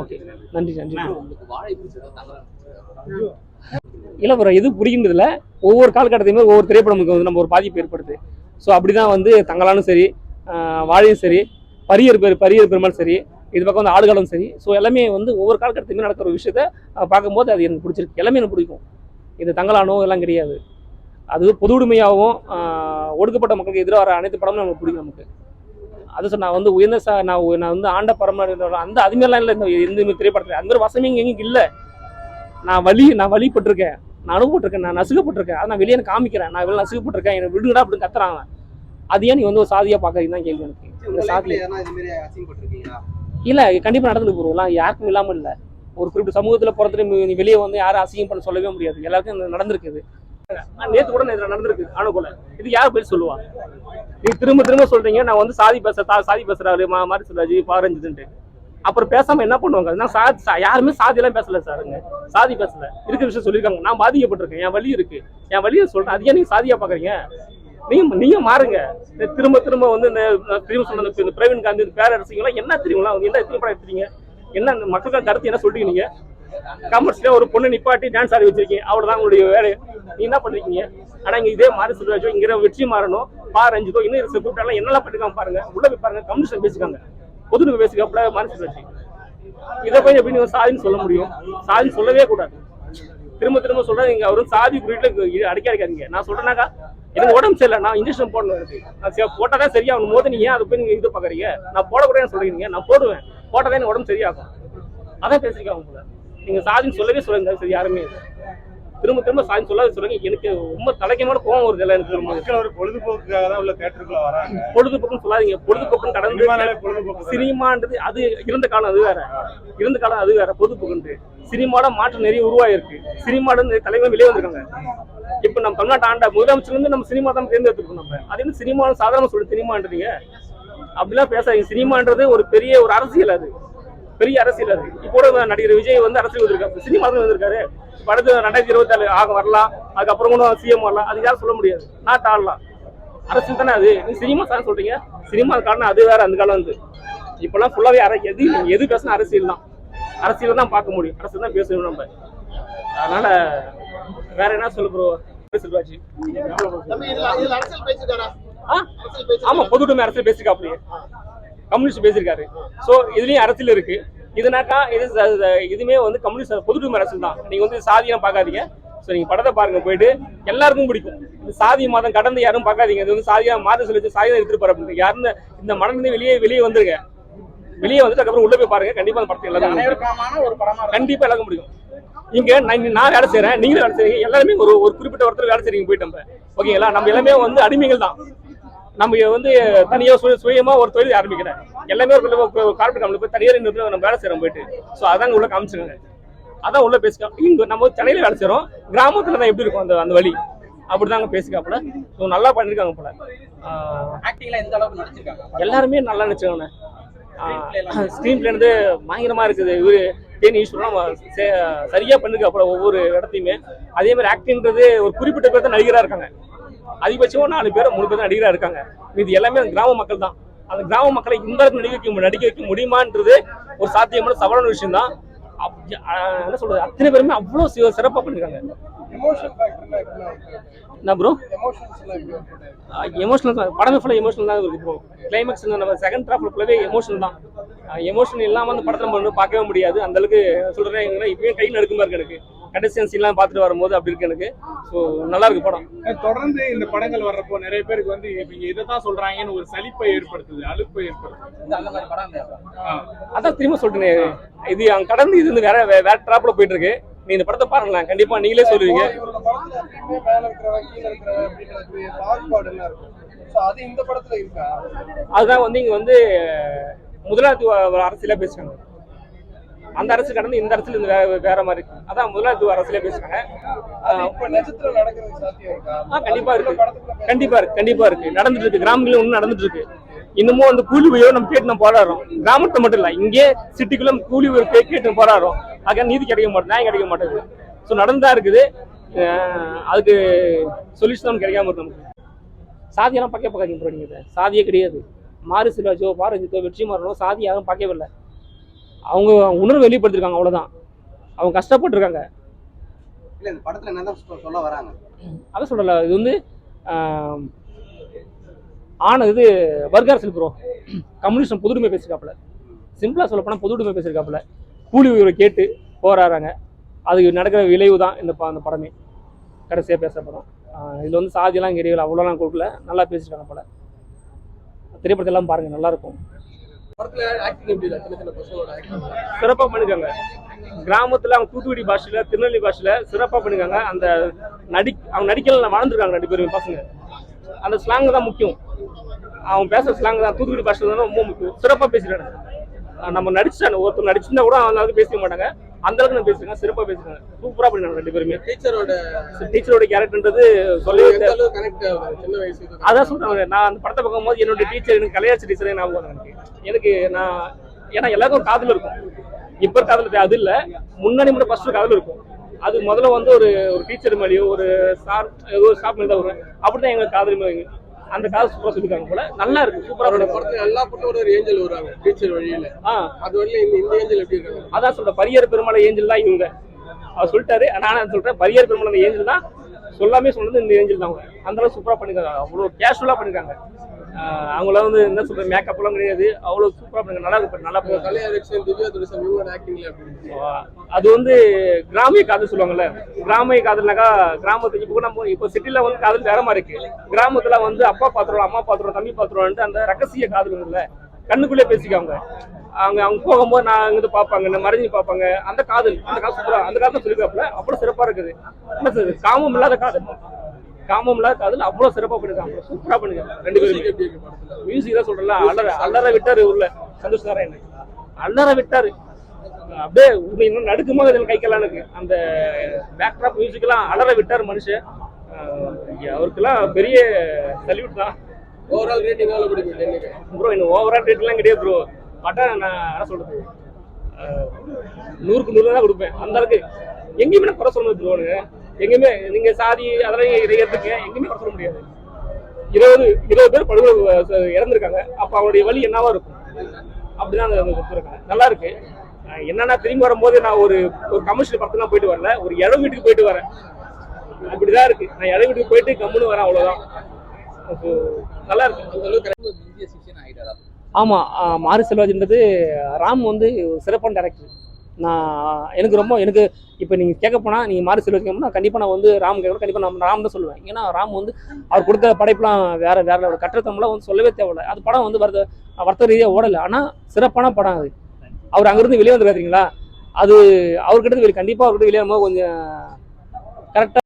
Okay. நன்றி நன்றி. இல்லை ப்ரோ எது புரியுன்றதுல ஒவ்வொரு காலகட்டத்தையுமே ஒவ்வொரு திரைப்படமுக்கு வந்து நம்ம ஒரு பாதிப்பு ஏற்படுது. ஸோ அப்படி தான் வந்து தங்கலானும் சரி வாழையும் சரி பரியர் பெரு பரியர் பெருமாள் சரி இது பக்கம் வந்து ஆடுகளும் சரி. ஸோ எல்லாமே வந்து ஒவ்வொரு காலகட்டத்தையுமே நடக்கிற ஒரு விஷயத்த பார்க்கும்போது அது எனக்கு பிடிச்சிருக்கு. எல்லாமே எனக்கு பிடிக்கும். இது தங்கலானோ எல்லாம் கிடையாது. அது பொது உடைமையாகவும் ஒடுக்கப்பட்ட மக்களுக்கு எதிராக வர அனைத்து படமும் நமக்கு பிடிக்கும் நமக்கு. அது சொல் நான் வந்து உயர்ந்த சா நான் நான் வந்து ஆண்ட பரம்பரை அந்த அதுமாரிலாம் இல்லை இந்த எந்த திரைப்படத்தில் அந்த மாதிரி வசமே இங்கே எங்கேயும் இல்லை. நான் வலி நான் வழிபட்டிருக்கேன் நான் அனுபவப்பட்டிருக்கேன் நான் நசுக்கப்பட்டிருக்கேன். அதை நான் வெளியே காமிக்கிறேன். நான் இவ்வளோ நசுக்கப்பட்டிருக்கேன். என்னை விடுங்கடா அப்படின்னு கத்துறாங்க. அது ஏன் நீ வந்து ஒரு சாதியாக பார்க்கறீங்க தான் கேள்வி எனக்கு. இந்த சாதி இல்லை கண்டிப்பாக நடந்துட்டு போகிறோம்லாம் யாருக்கும் இல்லாமல் இல்லை. ஒரு குறிப்பிட்ட சமூகத்தில் பிறந்துட்டு நீ- வெளியே வந்து யாரும் அசிங்கம் பண்ண சொல்லவே முடியாது. எல்லாருக்கும் நடந்திருக்குது. நேத்து கூட நேற்று நடந்திருக்கு. ஆணுக்குள்ள இது யார் பேர் சொல்லுவா? நீ திரும்ப திரும்ப சொல்றீங்க நான் வந்து சாதி பேச சாதி பேசுறாரு மா மாதிரி சொல்றாஜி பாரஞ்சுதுன்ட்டு. அப்புறம் பேசாம என்ன பண்ணுவாங்க? நான் சாதி சா- யாருமே சாதியெல்லாம் பேசல சாருங்க சாதி பேசல. இருக்கிற விஷயம் சொல்லியிருக்காங்க. நான் பாதிக்கப்பட்டிருக்கேன். என் வழி இருக்கு. என் வழியை சொல்றேன். அது ஏன் நீங்க சாதியா பாக்குறீங்க? நீங்க நீங்க மாறுங்க. திரும்ப திரும்ப வந்து இந்த திரும்ப சொன்ன இந்த- பிரவீன் காந்தி பேரரசிங்களாம் என்ன தெரியுங்களா? என்ன திரும்ப எடுத்துறீங்க என்ன மக்களுக்கு கருத்து என்ன சொல்றீங்க நீங்க? கமர்ஸ்ல ஒரு பொண்ணு நிப்பாட்டி டான்ஸ் ஆடி வச்சிருக்கீங்க. அவ்வளவுதான் உங்களுடைய வேலை. நீ என்ன பண்றீங்க? ஆனா இங்க இதே மாதிரி சொல்லுவாச்சோ இங்க வெற்றி மாறணும். பா ரஞ்சிதோ இன்னும் இருக்க கூப்பிட்டாலும் என்னெல்லாம் பண்ணிருக்காங்க பாருங்க. உள்ள போய் பாருங்க கம்யூனிஸ்ட் பேசிக்காங்க. பொதுக்கு பேசிக்காப்புல மாறி சொல்றாச்சு. இதை போய் எப்படி நீங்க சாதின்னு சொல்ல முடியும்? சாதின்னு சொல்லவே கூடாது. திரும்ப திரும்ப சொல்றேன் நீங்க அவரும் சாதி குறியீட்டுல அடிக்க அடிக்காதீங்க. நான் சொல்றேனாக்கா எனக்கு உடம்பு சரியில்லை. நான் இன்ஜெக்ஷன் போடணும் எனக்கு. நான் சரி, போட்டாதான் சரியாகணும் போது நீங்க ஏன் அதை போய் நீங்க இது பாக்குறீங்க? நான் போடக்கூடாதுன்னு சொல்றீங்க. நான் போடுவேன். போட்டாதான் எனக்கு உடம்பு சரியாகும். அதான் பேசிருக்காங்க உங்களை. நீங்க சாதின்னு சொல்லவே சொல்லுங்க சரி. யாருமே திரும்ப திரும்ப சாதி சொல்லாத சொல்லுங்க. எனக்கு ரொம்ப தலைக்கமான கோவம் வருது எல்லாம் எனக்கு மக்கள் ஒரு பொழுதுபோக்குக்காக தான் உள்ள தேட்டருக்குள்ள வராங்க. பொழுதுபோக்குன்னு சொல்லாதீங்க. பொழுதுபோக்குன்னு கடந்து. சினிமான்றது அது இருந்த காலம் அது வேற. இருந்த காலம் அது வேற. பொதுப்புக்குன்ட்டு சினிமாட மாற்றம் நிறைய உருவாயிருக்கு. சினிமாட தலைவர் வெளியே வந்திருக்காங்க. இப்ப நம்ம தமிழ்நாட்டு ஆண்ட முதலமைச்சர் வந்து நம்ம சினிமா தான் தேர்ந்தெடுத்துருக்கோம் நம்ம. அது என்ன சினிமா சாதாரண சொல்லு சினிமான்றீங்க. அப்படிலாம் பேசாதீங்க. சினிமான்றது ஒரு பெரிய ஒரு அரசியல் அது. பெரிய அரசியல் அது. இப்போ கூட நடிகர் விஜய் வந்து அரசியல் வந்திருக்காரு. சினிமா தான் வந்திருக்காரு. அடுத்து ரெண்டாயிரத்தி இருபத்தி ஆறு ஆக வரலாம். அதுக்கப்புறம் கூட சிஎம் வரலாம். அது யாரும் சொல்ல முடியாது. நாட்டு ஆடலாம் அரசியல் தானே அது. நீ சினிமா தான் சொல்றீங்க. சினிமா காரணம் அது வேற அந்த காலம் வந்து. இப்பெல்லாம் ஃபுல்லாவே அரை எது எது பேசினா அரசியல் தான். அரசியல் தான் பார்க்க முடியும். அரசியல் தான் பேசணும் நம்ம. அதனால வேற என்ன சொல்லு ப்ரோ செல்வாச்சு ஆ? ஆமா பொதுவுடைமை அரசியல் பேசிருக்காப்லயே கம்யூனிஸ்ட் பேசியிருக்காரு. சோ இதுலயும் அரசியல் இருக்கு. இதுனாக்கா இது இதுமே வந்து கம்யூனிஸ்ட் பொதுவுடைமை அரசியல் தான். நீங்க வந்து சாதியம் பார்க்காதீங்க. ஸோ நீங்க படத்தை பாருங்க போயிட்டு எல்லாருக்கும் பிடிக்கும். இந்த சாதி மதம் கடந்து யாரும் பார்க்காதீங்க. இது வந்து சாதியா மாத சொல்லி சாதியா எடுத்துட்டு போற அப்படின்னு யாருன்னு இந்த மனதிலிருந்து வெளியே வெளியே வந்துருங்க. வெளியே வந்துட்டு அதுக்கப்புறம் உள்ள போய் பாருங்க. கண்டிப்பா அந்த படத்தை எல்லாரும். கண்டிப்பா எல்லாருக்கும் பிடிக்கும். இங்க நான் வேலை செய்றேன் நீங்களும் வேலை செய்றீங்க. எல்லாருமே ஒரு ஒரு குறிப்பிட்ட ஒருத்தர் வேலை செய்றீங்க போயிட்டு ஓகேங்களா நம்ம எல்லாமே வந்து அடிமைகள் தான். நம்ம வந்து தனியா சுய சுயமா ஒரு தொழில் ஆரம்பிக்கிறேன் எல்லாமே ஒரு கார்பரேட் கம்பெனி போய் தனியார் இன்னொரு நம்ம வேலை செய்றோம் போயிட்டு. ஸோ அதாங்க உள்ள காமிச்சிருக்காங்க. அதான் உள்ள பேசிக்கலாம் இங்க நம்ம சென்னையில வேலை செய்றோம். கிராமத்துல தான் எப்படி இருக்கும் அந்த அந்த வழி? அப்படிதாங்க பேசிக்காப்புல ஸோ நல்லா பண்ணிருக்காங்க போல. ஆஹ் ஆக்டிங்ல எந்த அளவுக்கு நடிச்சிருக்காங்க? எல்லாருமே நல்லா நினைச்சாங்கண்ணே ஸ்க்ரீன் பிளே வந்து பயங்கரமா இருக்குது. இவரு தேனி ஈஸ்வரன் சே- சரியா பண்ணுங்க அப்புறம் ஒவ்வொரு இடத்தையுமே. அதே மாதிரி ஆக்டிங்ன்றது ஒரு குறிப்பிட்ட பேர் தான் நடிகரா இருக்காங்க. அதிகபட்சம் நாலு பேர் மூணு பேர் தான் நடிகரா இருக்காங்க. இது எல்லாமே கிராம மக்கள் தான். அந்த கிராம மக்களை இந்த அளவுக்கு நடிக்க வைக்க நடிக்க வைக்க முடியுமான்றது ஒரு சாத்தியமான சவாலான விஷயம் தான். என்ன சொல்றது? அத்தனை பேருமே அவ்வளோ சி- சிறப்பா பண்ணிருக்காங்க? என்ன ப்ரோ? எமோஷனல் தான். படமே ஃபுல்லாக எமோஷனல் தான் இருக்கு ப்ரோ கிளைமேக்ஸ் நம்ம செகண்ட் ஹாஃப்ல ஃபுல்லாவே எமோஷனல் தான். எமோஷன் இல்லாம அந்த படத்தை நம்ம பார்க்கவே முடியாது. அந்த அளவுக்கு சொல்றேன் இப்பயும் கை நடுக்கமா இருக்கு எனக்கு. கடைசி சீன்லாம் பார்த்துட்டு வரும்போது அப்படி இருக்கு எனக்கு. ஸோ நல்லா இருக்கு படம். தொடர்ந்து இந்த படங்கள் வர்றப்போ நிறைய பேருக்கு வந்து இவங்க இதை தான் சொல்றாங்கன்னு ஒரு சலிப்பை ஏற்படுத்துது அலுப்பை ஏற்படுத்துது. அதான் திரும்ப சொல்றேன் இது அங்க கடந்து இது வந்து வேற வேற ட்ராப்ல போயிட்டு இருக்கு. நீ இந்த படத்தை பாருங்களேன் கண்டிப்பா நீங்களே சொல்லுவீங்க. எல்லாம் அதுதான் வந்து இங்க வந்து முதலாளித்துவ அரசியலா பேசுறாங்க அந்த அரசு கடந்து இந்த அரசியல் இந்த வேற மாதிரி. இருக்கு. அதான் முதலாளித்துவ அரசியலா பேசுறாங்க. கண்டிப்பா இருக்கு. கண்டிப்பா இருக்கு கண்டிப்பா இருக்கு. நடந்துட்டு இருக்கு. கிராமங்களும் இன்னும் நடந்துட்டு இருக்கு. இன்னமும் வந்து கூலி உயர்வு நம்ம கேட்டு நம்ம போராடுறோம். கிராமத்தை மட்டும் இல்ல இங்கே சிட்டிக்குள்ள கூலி உயர்வு கேட்டு போராடுறோம். அதுக்காக நீதி கிடைக்க மாட்டேன் நியாயம் கிடைக்க மாட்டேங்குது ஸோ நடந்துதான் இருக்குது. அதுக்கு சொல்யூஷன் கிடைக்காம இருக்கு நமக்கு. சாதியெல்லாம் பார்க்க பார்க்காதீங்க ப்ரோ இதை. சாதியே கிடையாது. மாறு சிலாஜோ பாரஞ்சித்தோ வெற்றி மாறனோ சாதி யாரும் பார்க்கவே இல்லை. அவங்க உணர்வு வெளிப்படுத்திருக்காங்க அவ்வளோதான் அவங்க கஷ்டப்பட்டிருக்காங்க. இல்ல இந்த படத்துல என்னதான் சொ- சொல்ல வராங்க. அதான் சொல்லல இது வந்து ஆன இது வர்க்க அரசியல் ப்ரோ கம்யூனிஸ்ட் பொதுவுரிமை பேசியிருக்காப்புல. சிம்பிளாக சொல்ல போனால் பொதுவுரிமை பேசியிருக்காப்புல. கூலி உயர்வை கேட்டு போராடுறாங்க. அதுக்கு நடக்கிற விளைவு தான் இந்த ப- அந்த படமே. கடைசியாக பேசுகிற படம். இதுல வந்து சாதியெல்லாம் கிடையாது அவ்வளோலாம் கொடுக்கல. நல்லா பேசியிருக்காங்க படம் திரைப்படத்தை எல்லாம் பாருங்கள் நல்லாயிருக்கும் சிறப்பாக பண்ணிருக்காங்க கிராமத்துல அவங்க தூத்துக்குடி பாஷையில திருநெல்வேலி பாஷையில சிறப்பா பண்ணிருக்காங்க அந்த நடி அவங்க நடிக்கல வளர்ந்துருக்காங்க ரெண்டு பேரும் பசங்க. அந்த ஸ்லாங் தான் முக்கியம். அவன் பேசுற ஸ்லாங் தான் தூத்துக்குடி பாஷையில தான் ரொம்ப முக்கியம். சிறப்பா பேசுறாங்க நம்ம நடிச்சாங்க ஒருத்தர் நடிச்சிருந்தா கூட அந்த அளவுக்கு பேசிக்க மாட்டாங்க. அந்த அளவுக்கு நான் பேசுறேன் சிறப்பா பேசுறாங்க சூப்பரா பண்ணிருக்காங்க ரெண்டு பேருமே. டீச்சரோட டீச்சரோட கேரக்டர்ன்றது சின்ன வயசு. அதான் சொல்றாங்க நான் அந்த படத்தை பார்க்கும்போது என்னோட டீச்சர் எனக்கு கலையாச்சு டீச்சரே ஞாபகம் எனக்கு. எனக்கு நான் ஏன்னா எல்லாருக்கும் காதல் இருக்கும். இப்ப காதல் அது இல்ல. முன்னாடி மட்டும் ஃபர்ஸ்ட் காதல் இருக்கும். அது முதல்ல வந்து ஒரு ஒரு டீச்சர் மேலேயோ ஒரு சார் ஏதோ ஒரு ஸ்டாஃப் மேலே தான் வரும். அப்படிதான் எங்க காதல் மேலே அந்த காதல் சூப்பரா சொல்லிருக்காங்க போல. நல்லா இருக்கு சூப்பரா அவரோட பண்ணிருக்காங்க. படத்துல எல்லா படத்தோட ஒரு ஏஞ்சல் வருவாங்க டீச்சர் வழியில. ஆ. அது வழியில இந்த இந்த ஏஞ்சல் எப்படி இருக்காங்க? அதான் சொல்றேன் பரியர் பெருமாளை ஏஞ்சல் தான் இவங்க. அவர் சொல்லிட்டாரு நான் சொல்றேன் பரியர் பெருமாளை ஏஞ்சல் தான் சொல்லாமே சொன்னது இந்த ஏஞ்சல் தான். அவங்க அந்த அளவுக்கு சூப்பரா பண்ணிருக்காங்க. அவ்வளோ கேஷுவலா பண்ணிருக்காங்க. ஆஹ் அவங்கள வந்து என்ன சொல்றது எல்லாம் கிடையாது. அவ்வளவு சூப்பரா பண்ணிருக்காங்க. நல்லா இருக்கு நல்லா அது வந்து கிராமிய காதல் சொல்லுவாங்கல்ல. கிராமிய காதல்னாக்கா கிராமத்துக்கு இப்போ நம்ம இப்போ சிட்டில வந்து காதல் வேற மாதிரி இருக்கு. கிராமத்துல வந்து அப்பா பாத்துருவோம் அம்மா பாத்துருவோம் தம்பி பாத்துருவோம்ட்டு அந்த ரகசிய காதல் இருக்குல்ல கண்ணுக்குள்ளே பேசிக்காங்க அவங்க அவங்க போகும்போது நான் இங்கிட்டு பார்ப்பாங்க இந்த மறைஞ்சு பார்ப்பாங்க. அந்த காதல் அந்த காதல் சூப்பரா அந்த காதல் சொல்லிருக்காப்புல அவ்வளவு சிறப்பா இருக்குது. என்ன சொல்றது காமம் இல்லாத காதல். காமம் இல்லாத காதல் அவ்வளவு சிறப்பா பண்ணிருக்காங்க. சூப்பரா பண்ணிருக்காங்க. ரெண்டு பேருமே. மியூசிக் தான் சொல்றல அலற அலற விட்டாரு உள்ள சந்தோஷ் நாராயணன் அலற விட்டாரு. அப்படியே உண்மை இன்னும் நடுக்குமாக இதில் கைக்கெல்லாம் இருக்கு. அந்த பேக்ராப் மியூசிக் எல்லாம் அலற விட்டாரு மனுஷன். அவருக்கெல்லாம் பெரிய சல்யூட் தான். ஓவரால் ரேட்டிங் எவ்வளவு பிடிக்கும் ப்ரோ இன்னும் ஓவரா ரேட்லாம் கிடையாது ப்ரோ பட்டம் நான் என்ன சொல்றது? நூறுக்கு நூறு தான் கொடுப்பேன். அந்த அளவுக்கு. எங்கேயுமே குறை சொல்ல ப்ரோனு எங்கேயுமே நீங்க சாதி அதெல்லாம் இறையறதுக்கு எங்கேயுமே குறை சொல்ல முடியாது. இருபது இருபது பேர் படுகொலை இறந்திருக்காங்க. அப்ப அவங்களுடைய வழி என்னவா இருக்கும்? அப்படிதான் கொடுத்துருக்காங்க. நல்லா இருக்கு. என்னன்னா திரும்பி வரும்போது நான் ஒரு ஒரு கமர்ஷியல் படத்துலாம் போயிட்டு வரல. ஒரு இடம் வீட்டுக்கு போயிட்டு வரேன். அப்படிதான் இருக்கு. நான் இடம் வீட்டுக்கு போயிட்டு கம்முன்னு வரேன் அவ்வளவுதான். நல்லா இருக்கு. ஆமாம் மாரி செல்வாஜ்ன்றது ராம் வந்து ஒரு சிறப்பான டேரக்டர் நான் எனக்கு ரொம்ப எனக்கு இப்போ நீங்கள் கேட்க போனால் நீங்கள் மாறி சொல்லி கேட்கணும்னா கண்டிப்பாக நான் வந்து ராம் கேட்கணும் கண்டிப்பாக நான் ராம் தான் சொல்லுவேன். ஏன்னா ராம் வந்து அவர் கொடுத்த படைப்புலாம் வேற வேற ஒரு கட்டத்தம்லாம் வந்து சொல்லவே தேவையில்ல. அது படம் வந்து வருத வர்த்தக ரீதியாக ஓடலை. ஆனால் சிறப்பான படம் அது. அவர் அங்கேருந்து வெளியே வந்துருக்காருங்களா அது அவர்கிட்ட கண்டிப்பாக அவர்கிட்ட வெளியே கொஞ்சம் கரெக்டாக